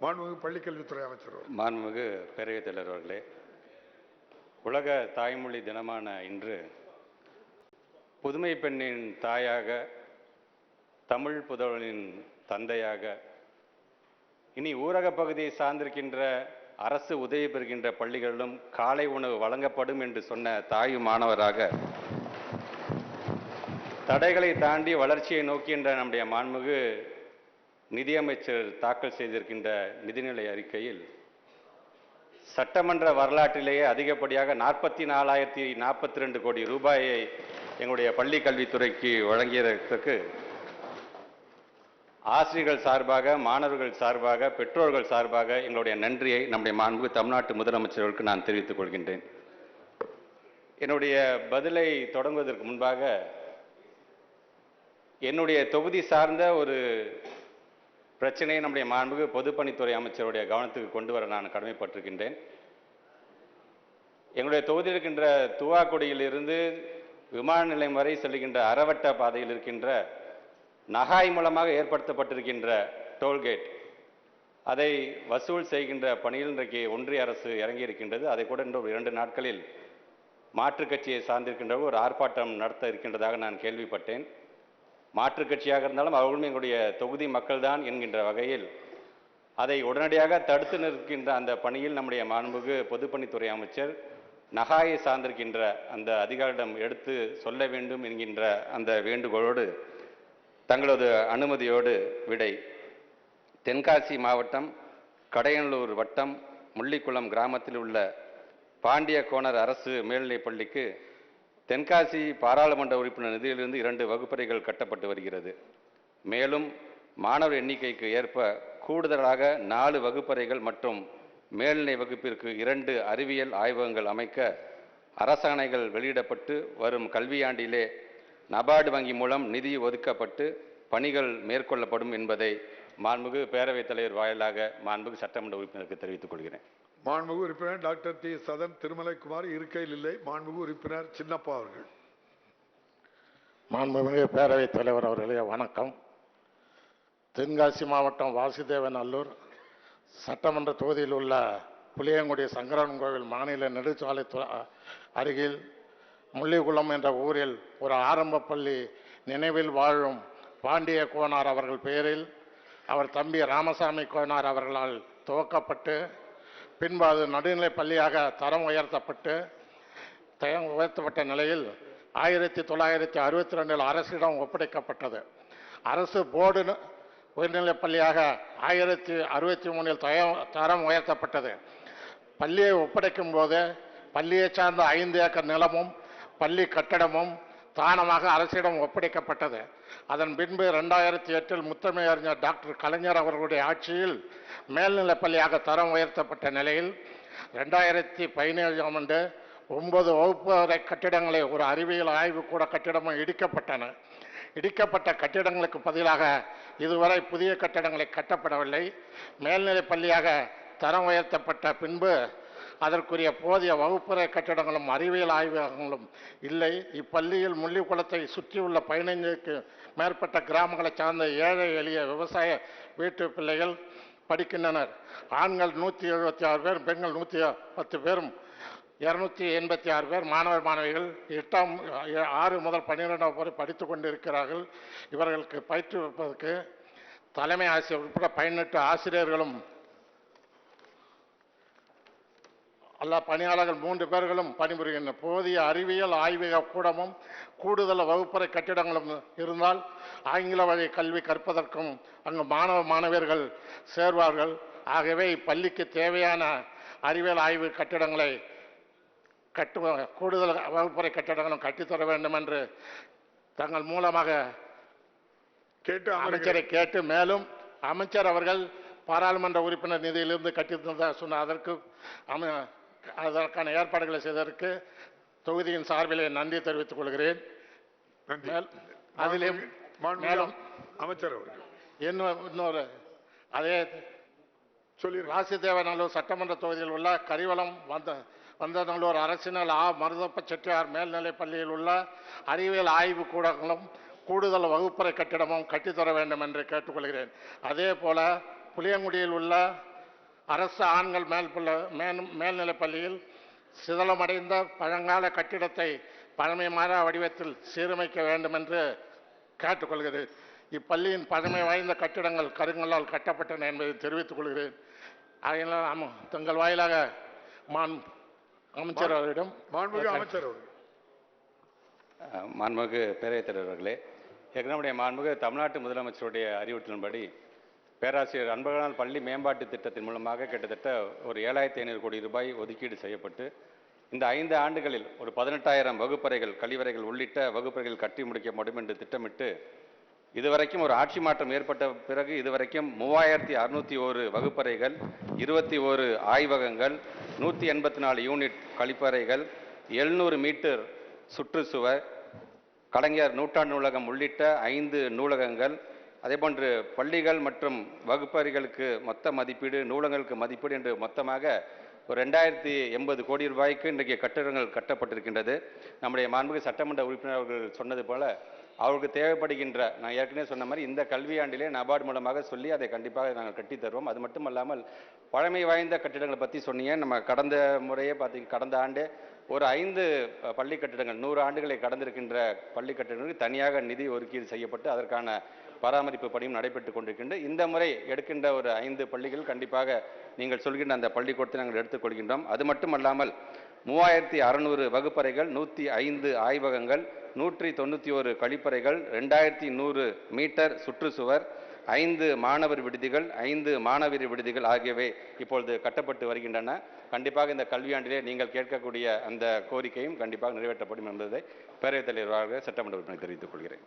மாண்புமிகு பள்ளிக்கல்வித்துறை அமைச்சர். மாண்புமிகு பேரவைத் தலைவர் அவர்களே உலக தாய்மொழி தினமான இன்று புதுமை பெண்ணின் தாயாக தமிழ் புதவனின் தந்தையாக இனி ஊரக பகுதியை சார்ந்திருக்கின்ற அரசு உதவி பெறுகின்ற பள்ளிகளிலும் காலை உணவு வழங்கப்படும் என்று சொன்ன தாய் மாணவராக தடைகளை தாண்டி வளர்ச்சியை நோக்கின்ற நம்முடைய மாண்புமிகு நிதியமைச்சர் தாக்கல் செய்திருக்கின்ற நிதிநிலை அறிக்கையில் சட்டமன்ற வரலாற்றிலேயே அதிகப்படியாக நாற்பத்தி நாலாயிரத்தி நாற்பத்தி ரெண்டு கோடி ரூபாயை எங்களுடைய பள்ளி கல்வித்துறைக்கு வழங்கியதற்கு ஆசிரியர்கள் சார்பாக மாணவர்கள் சார்பாக பெற்றோர்கள் சார்பாக எங்களுடைய நன்றியை நம்முடைய மாண்பு தமிழ்நாட்டு முதலமைச்சர்களுக்கு நான் தெரிவித்துக் கொள்கின்றேன். என்னுடைய பதிலை தொடங்குவதற்கு முன்பாக என்னுடைய தொகுதி சார்ந்த ஒரு பிரச்சனையை நம்முடைய மாண்புக்கு பொதுப்பணித்துறை அமைச்சருடைய கவனத்துக்கு கொண்டு வர நான் கடமைப்பட்டிருக்கின்றேன். எங்களுடைய தொகுதியில் இருக்கின்ற துவாக்குடியிலிருந்து விமான நிலையம் வரை செல்கின்ற அறவட்ட பாதையில் இருக்கின்ற நகாய் மூலமாக ஏற்படுத்தப்பட்டிருக்கின்ற டோல்கேட் அதை வசூல் செய்கின்ற பணியில் இன்றைக்கு ஒன்றிய அரசு இறங்கி இருக்கின்றது அதை கூட இன்னும் இரண்டு நாட்களில் மாற்றுக் கட்சியை சார்ந்திருக்கின்ற ஒரு ஆர்ப்பாட்டம் நடத்த இருக்கின்றதாக நான் கேள்விப்பட்டேன். மாற்றுக் கட்சியாக இருந்தாலும் அவர்களும் எங்களுடைய தொகுதி மக்கள்தான் என்கின்ற வகையில் அதை உடனடியாக தடுத்து நிற்கின்ற அந்த பணியில் நம்முடைய மாண்புமிகு பொதுப்பணித்துறை அமைச்சர் நகாயை சார்ந்திருக்கின்ற அந்த அதிகாரிடம் எடுத்து சொல்ல வேண்டும் என்கின்ற அந்த வேண்டுகோளோடு தங்களது அனுமதியோடு விடை. தென்காசி மாவட்டம் கடையனூர் வட்டம் முள்ளிக்குளம் கிராமத்தில் உள்ள பாண்டிய கோணர் அரசு மேல்நிலைப் பள்ளிக்கு தென்காசி பாராளுமன்ற உறுப்பினர் நிதியிலிருந்து இரண்டு வகுப்பறைகள் கட்டப்பட்டு வருகிறது. மேலும் மாணவர் எண்ணிக்கைக்கு ஏற்ப கூடுதலாக நாலு வகுப்பறைகள் மற்றும் மேல்நிலை வகுப்பிற்கு இரண்டு அறிவியல் ஆய்வகங்கள் அமைக்க அரசாணைகள் வெளியிடப்பட்டு வரும் கல்வியாண்டிலே நபார்டு வங்கி மூலம் நிதி ஒதுக்கப்பட்டு பணிகள் மேற்கொள்ளப்படும் என்பதை மாண்புமிகு பேரவைத் தலைவர் வாயிலாக மாண்புமிகு சட்டமன்ற உறுப்பினருக்கு தெரிவித்துக் கொள்கிறேன். மாண்புமிகு உறுப்பினர் டாக்டர் டி சதன் திருமலைக்குமார் இருக்கையில் இல்லை. மாண்புமிகு உறுப்பினர் சின்னப்பா அவர்கள். மாண்புமிகு பேரவைத் தலைவர் அவர்களே வணக்கம். தென்காசி மாவட்டம் வாசுதேவநல்லூர் சட்டமன்ற தொகுதியில் உள்ள புளியங்குடி சங்கரன் கோவில் மாநில நெடுஞ்சாலை அருகில் முள்ளிக்குளம் என்ற ஊரில் ஒரு ஆரம்ப பள்ளி நினைவில் வாழும் பாண்டிய கோனார் அவர்கள் பெயரில் அவர் தம்பி ராமசாமி கோனார் அவர்களால் துவக்கப்பட்டு பின்பு அது நடுநிலைப் பள்ளியாக தரம் உயர்த்தப்பட்டு தயம் உயர்த்தப்பட்ட நிலையில் ஆயிரத்தி தொள்ளாயிரத்தி அறுபத்தி ரெண்டில் அரசிடம் ஒப்படைக்கப்பட்டது. அரசு போர்டு உயர்நிலை உயர்நிலைப் பள்ளியாக ஆயிரத்தி அறுபத்தி மூணில் தயம் தரம் உயர்த்தப்பட்டது. பள்ளியை ஒப்படைக்கும் போது பள்ளியை சார்ந்த ஐந்து ஏக்கர் நிலமும் பள்ளி கட்டடமும் தானமாக அரசிடம் ஒப்படைக்கப்பட்டது. அதன் பின்பு ரெண்டாயிரத்தி எட்டில் முத்தமை அறிஞர் டாக்டர் கலைஞர் அவர்களுடைய ஆட்சியில் மேல்நிலைப்பள்ளியாக தரம் உயர்த்தப்பட்ட நிலையில் ரெண்டாயிரத்தி பதினேழாம் ஆண்டு ஒன்பது வகுப்பு வரை கட்டிடங்களை ஒரு அறிவியல் ஆய்வு கூட கட்டிடமும் இடிக்கப்பட்டன. இடிக்கப்பட்ட கட்டிடங்களுக்கு பதிலாக இதுவரை புதிய கட்டிடங்களை கட்டப்படவில்லை. மேல்நிலைப் பள்ளியாக தரம் உயர்த்தப்பட்ட பின்பு அதற்குரிய போதிய வகுப்பறை கட்டிடங்களும் அறிவியல் ஆய்வகங்களும் இல்லை. இப்பள்ளியில் முள்ளிக்குளத்தை சுற்றியுள்ள பதினைஞ்சுக்கு மேற்பட்ட கிராமங்களைச் சார்ந்த ஏழை எளிய விவசாய வீட்டு பிள்ளைகள் படிக்கின்றனர். ஆண்கள் நூற்றி எழுபத்தி ஆறு பேர் பெண்கள் நூற்றி பத்து பேரும். இருநூத்தி எண்பத்தி ஆறு பேர் மாணவர் மாணவிகள். எட்டாம் ஆறு முதல் பன்னிரெண்டாம் வரை படித்துக் கொண்டிருக்கிறார்கள். இவர்களுக்கு பயிற்றுவிப்பதற்கு தலைமை ஆசிரியர் உட்பட பதினெட்டு ஆசிரியர்களும் அல்ல பணியாளர்கள் மூன்று பேர்களும் பணிபுரிகின்றன போதிய அறிவியல் ஆய்வக கூடமும் கூடுதல் வகுப்பறை கட்டிடங்களும் இருந்தால் ஆங்கில வழி கல்வி கற்பதற்கும் அங்கு மாணவ மாணவியர்கள் சேர்வார்கள் ஆகவே இப்பள்ளிக்கு தேவையான அறிவியல் ஆய்வு கட்டிடங்களை கட்டு கூடுதல் வகுப்பறை கட்டிடங்களும் கட்டித்தர வேண்டும் என்று தங்கள் மூலமாக கேட்டு. அமைச்சரை கேட்டு மேலும் அமைச்சர் அவர்கள் பாராளுமன்ற உறுப்பினர் நிதியிலிருந்து கட்டித்தந்ததாக சொன்ன அதற்கு அம அதற்கான ஏற்பாடுகளை செய்ததற்கு தொகுதியின் சார்பிலே நன்றி தெரிவித்துக் கொள்கிறேன். மாண்புமிகு மேலும் அமைச்சர் இன்னும் இன்னொரு அதே சொல்லிடுங்க ராசிதேவநல்லூர் சட்டமன்ற தொகுதியில் உள்ள கரிவலம் வந்த வந்தநல்லூர் அரசினல் ஆ. மருதப்ப செட்டியார் மேல்நிலைப் பள்ளியில் உள்ள அறிவியல் ஆய்வு கூடங்களும் கூடுதல் வகுப்பறை கட்டிடமும் கட்டித்தர வேண்டும் என்று கேட்டுக்கொள்கிறேன். அதே போல புளியங்குடியில் உள்ள அரசு ஆண்கள் மேல் மேல் மேல்நிலைப் பள்ளியில் சிதலமடைந்த பழங்கால கட்டிடத்தை பழமை மாறா வடிவத்தில் சீரமைக்க வேண்டும் என்று கேட்டுக்கொள்கிறேன் இப்பள்ளியின் பழமை வாய்ந்த கட்டிடங்கள் கருங்கல்லால் கட்டப்பட்டன என்பதை தெரிவித்துக் கொள்கிறேன். ஆகையினால் ஆமாம் தங்கள் வாயிலாக மான் அமைச்சர் அவரிடம் மாண்புமிகு அமைச்சர் மாண்புமிகு பேரவைத் தலைவர் அவர்களே ஏற்கனவே மாண்புமிகு தமிழ்நாட்டு முதலமைச்சருடைய அறிவுறுத்தலின்படி பேராசிரியர் அன்பகலால் பள்ளி மேம்பாட்டு திட்டத்தின் மூலமாக கிட்டத்தட்ட ஒரு ஏழாயிரத்தி ஐநூறு கோடி ரூபாய் ஒதுக்கீடு செய்யப்பட்டு இந்த ஐந்து ஆண்டுகளில் ஒரு பதினெட்டாயிரம் வகுப்பறைகள் கழிவறைகள் உள்ளிட்ட வகுப்பறைகள் கட்டி முடிக்கப்படும் என்று திட்டமிட்டு இதுவரைக்கும் ஒரு ஆட்சி மாற்றம் ஏற்பட்ட பிறகு இதுவரைக்கும் மூவாயிரத்தி அறுநூத்தி ஒரு வகுப்பறைகள் இருபத்தி ஒரு ஆய்வகங்கள் நூற்றி எண்பத்தி நாலு யூனிட் கழிப்பறைகள் எழுநூறு மீட்டர் சுற்றுச்சுவர் கலைஞர் நூற்றாண்டு நூலகம் உள்ளிட்ட ஐந்து நூலகங்கள் அதேபோன்று பள்ளிகள் மற்றும் வகுப்பறைகளுக்கு மொத்த மதிப்பீடு நூலகங்களுக்கு மதிப்பீடு என்று மொத்தமாக ஒரு ரெண்டாயிரத்தி எண்பது கோடி ரூபாய்க்கு இன்றைக்கு கட்டிடங்கள் கட்டப்பட்டிருக்கின்றது. நம்முடைய மாண்புக்கு சட்டமன்ற உறுப்பினர் அவர்கள் சொன்னது போல அவருக்கு தேவைப்படுகின்ற நான் ஏற்கனவே சொன்ன மாதிரி இந்த கல்வியாண்டிலே நபார்டு மூலமாக சொல்லி அதை கண்டிப்பாக நாங்கள் கட்டித் தருவோம். அது மட்டும் அல்லாமல் பழமை வாய்ந்த கட்டிடங்களை பற்றி சொன்னீங்க. நம்ம கடந்த முறையே பார்த்தீங்க கடந்த ஆண்டே ஒரு ஐந்து பள்ளி கட்டிடங்கள் நூறு ஆண்டுகளை கடந்திருக்கின்ற பள்ளி கட்டிடங்களுக்கு தனியாக நிதி ஒதுக்கீடு செய்யப்பட்டு அதற்கான பராமரிப்பு பணியும் நடைபெற்றுக் கொண்டிருக்கின்ற இந்த முறை எடுக்கின்ற ஒரு ஐந்து பள்ளிகள் கண்டிப்பாக நீங்கள் சொல்கின்ற அந்த பள்ளிக்கூடத்தை நாங்கள் எடுத்துக்கொள்கின்றோம். அது மட்டுமல்லாமல் மூவாயிரத்தி அறநூறு வகுப்பறைகள் நூற்றி ஐந்து ஆய்வகங்கள் நூற்றி தொண்ணூற்றி ஒரு கழிப்பறைகள் ரெண்டாயிரத்தி நூறு மீட்டர் சுற்றுச்சுவர் ஐந்து மாணவர் விடுதிகள் ஐந்து மாணவியர் விடுதிகள் ஆகியவை இப்பொழுது கட்டப்பட்டு வருகின்றன. கண்டிப்பாக இந்த கல்வியாண்டிலே நீங்கள் கேட்கக்கூடிய அந்த கோரிக்கையும் கண்டிப்பாக நிறைவேற்றப்படும் என்பதை பேரவைத் தலைவராக சட்டமன்ற உறுப்பினர் தெரிவித்துக் கொள்கிறேன்.